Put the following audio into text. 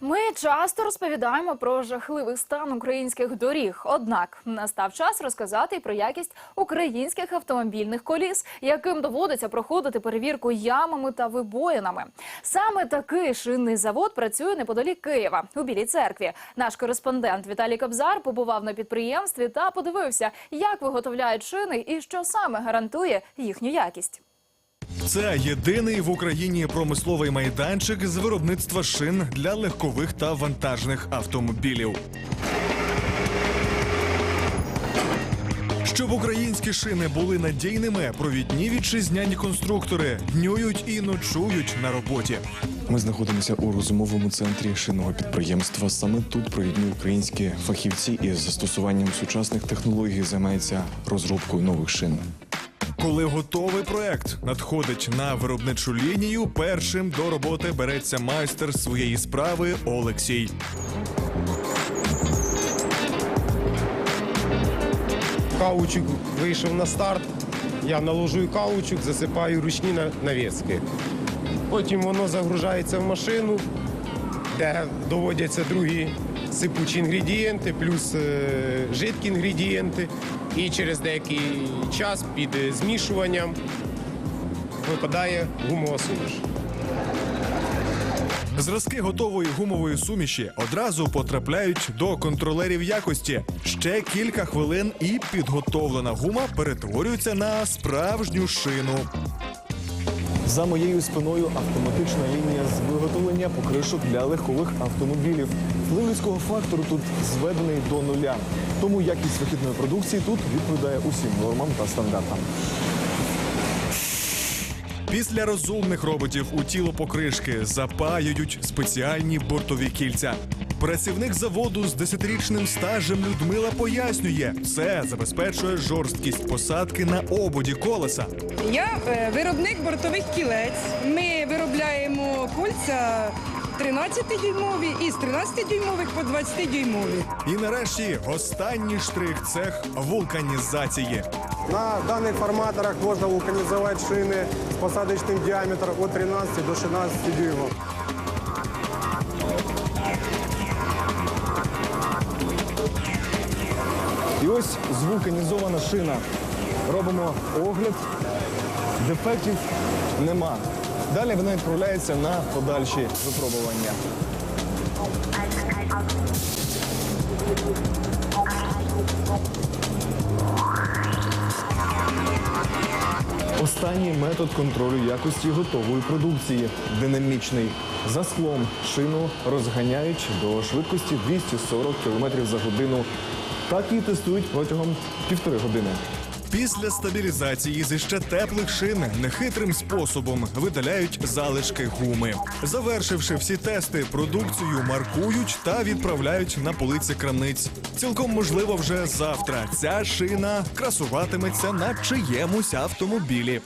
Ми часто розповідаємо про жахливий стан українських доріг. Однак настав час розказати і про якість українських автомобільних коліс, яким доводиться проходити перевірку ямами та вибоїнами. Саме такий шинний завод працює неподалік Києва у Білій церкві. Наш кореспондент Віталій Кобзар побував на підприємстві та подивився, як виготовляють шини і що саме гарантує їхню якість. Це єдиний в Україні промисловий майданчик з виробництва шин для легкових та вантажних автомобілів. Щоб українські шини були надійними, провідні вітчизняні конструктори днюють і ночують на роботі. Ми знаходимося у розумовому центрі шинного підприємства. Саме тут провідні українські фахівці із застосуванням сучасних технологій займаються розробкою нових шин. Коли готовий проект надходить на виробничу лінію, першим до роботи береться майстер своєї справи Олексій. Каучук вийшов на старт, я наложую каучук, засипаю ручні навіски. Потім воно загружається в машину, де доводяться другі сипучі інгредієнти, плюс е, жидкі інгредієнти. І через деякий час під змішуванням випадає гумова суміш. Зразки готової гумової суміші одразу потрапляють до контролерів якості. Ще кілька хвилин, і підготовлена гума перетворюється на справжню шину. За моєю спиною автоматична лінія з виготовлення покришок для легкових автомобілів. Вплив фактору тут зведений до нуля. Тому якість вихідної продукції тут відповідає усім нормам та стандартам. Після розумних роботів у тіло покришки запаюють спеціальні бортові кільця. Працівник заводу з десятирічним стажем Людмила пояснює, це забезпечує жорсткість посадки на ободі колеса. Я е, виробник бортових кілець. Ми виробляємо кольця 13-дюймові і з 13-дюймових по 20-дюймові. І нарешті останній штрих цех вулканізації. На данных форматорах можно вулканизовать шины с посадочным диаметром от 13 до 16 дюймов. І ось звулканізована шина. Робимо огляд. Дефектів нема. Далі вона відправляється на подальші випробування. Останній метод контролю якості готової продукції динамічний. За склом шину розганяють до швидкості 240 км за годину. Так і тестують протягом півтори години. Після стабілізації зі ще теплих шин нехитрим способом видаляють залишки гуми. Завершивши всі тести, продукцію маркують та відправляють на полиці крамниць. Цілком можливо, вже завтра ця шина красуватиметься на чиємусь автомобілі.